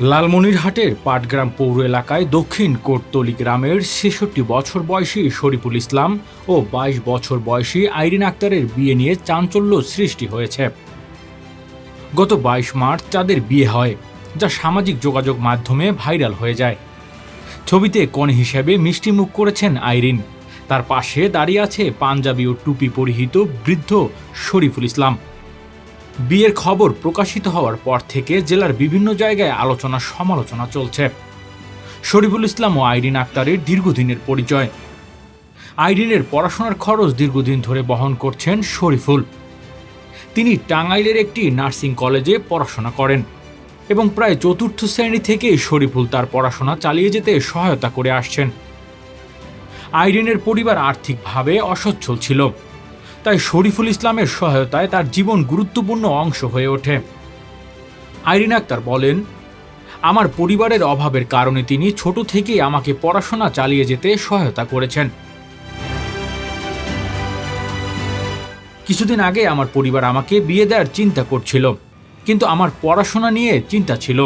লালমনিরহাটের পাটগ্রাম পৌর এলাকায় দক্ষিণ কোটতলি গ্রামের ছেষট্টি বছর বয়সী শরীফুল ইসলাম ও বাইশ বছর বয়সী আইরিন আক্তারের বিয়ে নিয়ে চাঞ্চল্য সৃষ্টি হয়েছে। গত বাইশ মার্চ তাদের বিয়ে হয়, যা সামাজিক যোগাযোগ মাধ্যমে ভাইরাল হয়ে যায়। ছবিতে কনে হিসেবে মিষ্টিমুখ করেছেন আইরিন। তার পাশে দাঁড়িয়ে আছে পাঞ্জাবি ও টুপি পরিহিত বৃদ্ধ শরীফুল ইসলাম। বিয়ের খবর প্রকাশিত হওয়ার পর থেকে জেলার বিভিন্ন জায়গায় আলোচনা সমালোচনা চলছে। শরীফুল ইসলাম ও আইরিন আক্তারের দীর্ঘদিনের পরিচয়। আইরিনের পড়াশোনার খরচ দীর্ঘদিন ধরে বহন করছেন শরীফুল। তিনি টাঙ্গাইলের একটি নার্সিং কলেজে পড়াশোনা করেন এবং প্রায় চতুর্থ শ্রেণি থেকে শরীফুল তার পড়াশোনা চালিয়ে যেতে সহায়তা করে আসছেন। আইরিনের পরিবার আর্থিকভাবে অসচ্ছল ছিল। তাই শরীফুল ইসলামের সহায়তায় তার জীবন গুরুত্বপূর্ণ অংশ হয়ে ওঠে। আইরিন আক্তার বলেন, আমার পরিবারের অভাবের কারণে তিনি ছোট থেকেই আমাকে পড়াশোনা চালিয়ে যেতে সহায়তা করেছেন। কিছুদিন আগে আমার পরিবার আমাকে বিয়ে দেওয়ার চিন্তা করছিল, কিন্তু আমার পড়াশোনা নিয়ে চিন্তা ছিল।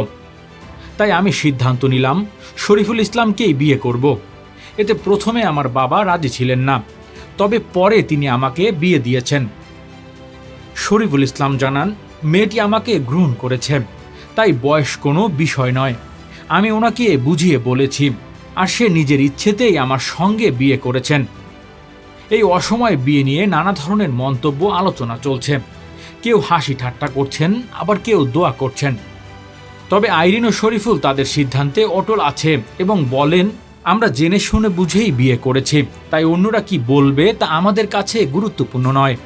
তাই আমি সিদ্ধান্ত নিলাম, শরীফুল ইসলামকেই বিয়ে করব। এতে প্রথমে আমার বাবা রাজি ছিলেন না। তবে পরে তিনি আমাকে বিয়ে দিয়েছেন। শরীফুল ইসলাম জানান, মেয়েটি আমাকে গ্রহণ করেছে, তাই বয়স কোনো বিষয় নয়। আমি ওনাকে বুঝিয়ে বলেছি, আর সে নিজের ইচ্ছেতেই আমার সঙ্গে বিয়ে করেছেন। এই অসময়ে বিয়ে নিয়ে নানা ধরনের মন্তব্য আলোচনা চলছে। কেউ হাসি ঠাট্টা করছেন, আবার কেউ দোয়া করছেন। তবে আইরিন ও শরীফুল তাদের সিদ্ধান্তে অটল আছে এবং বলেন আমরা জেনে শুনে বুঝেই বিয়ে করেছি, তাই অন্যরা কি বলবে তা আমাদের কাছে গুরুত্বপূর্ণ নয়।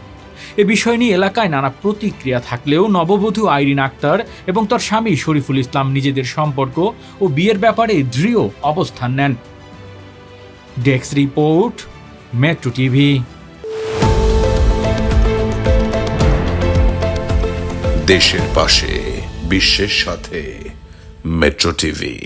এ বিষয় নিয়ে এলাকায় নানা প্রতিক্রিয়া থাকলেও নববধূ আইরিন আক্তার এবং তার স্বামী শরীফুল ইসলাম নিজেদের সম্পর্ক ও বিয়ের ব্যাপারে দৃঢ় অবস্থান নেন। Desk report, metro TV. দেশের পাশে, বিশ্বের সাথে, মেট্রো টিভি।